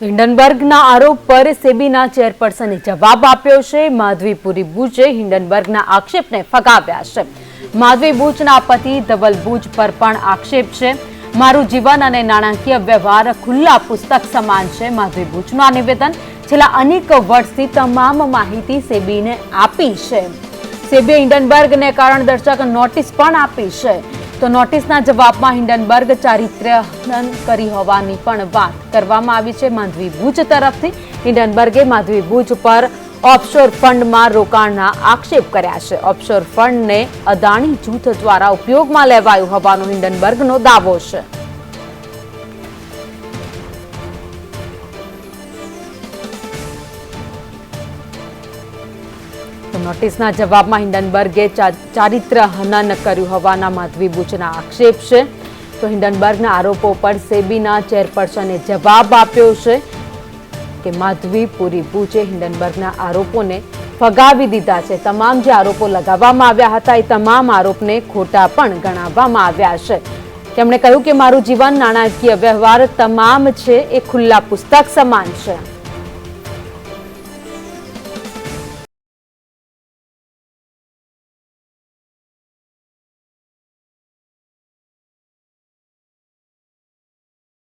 હિન્ડનબર્ગના આરોપ પર સેબીના ચેરપર્સને જવાબ આપ્યો છે. માધવીપુરી બુચે હિન્ડનબર્ગના આક્ષેપને ફગાવ્યા છે. માધવી બુચના પતિ ધવલ બુચ પર પણ આક્ષેપ છે. મારું જીવન અને નાણાકીય વ્યવહાર ખુલ્લા પુસ્તક સમાન છે. માધવી બુચનું આ નિવેદન છેલ્લા અનેક વર્ષથી તમામ માહિતી સેબીને આપી છે. સેબીએ હિન્ડનબર્ગને કારણદર્શક નોટિસ પણ આપી છે. તો નોટિસના જવાબમાં હિન્ડનબર્ગ ચારિત્ર્ય હનન કરી હોવાની પણ વાત કરવામાં આવી છે. માધવી ભુજ તરફથી હિન્ડનબર્ગે માધવી ભુજ પર ઓફશોર ફંડમાં રોકાણના આક્ષેપ કર્યા છે. ઓફશોર ફંડને અદાણી જૂથ દ્વારા ઉપયોગમાં લેવાયું હોવાનો હિન્ડનબર્ગનો દાવો છે. તો નોટિસના જવાબમાં હિન્ડનબર્ગે ચારિત્ર હનન કર્યું હોવાના માધવી બુચના આક્ષેપ છે. તો હિન્ડનબર્ગના આરોપો પર સેબીના ચેરપર્સને જવાબ આપ્યો છે કે માધવી પુરી બુચે હિન્ડનબર્ગના આરોપોને ફગાવી દીધા છે. તમામ જે આરોપો લગાવવામાં આવ્યા હતા એ તમામ આરોપને ખોટા પણ ગણાવવામાં આવ્યા છે. તેમણે કહ્યું કે મારું જીવન નાણાકીય વ્યવહાર તમામ છે, એ ખુલ્લા પુસ્તક સમાન છે.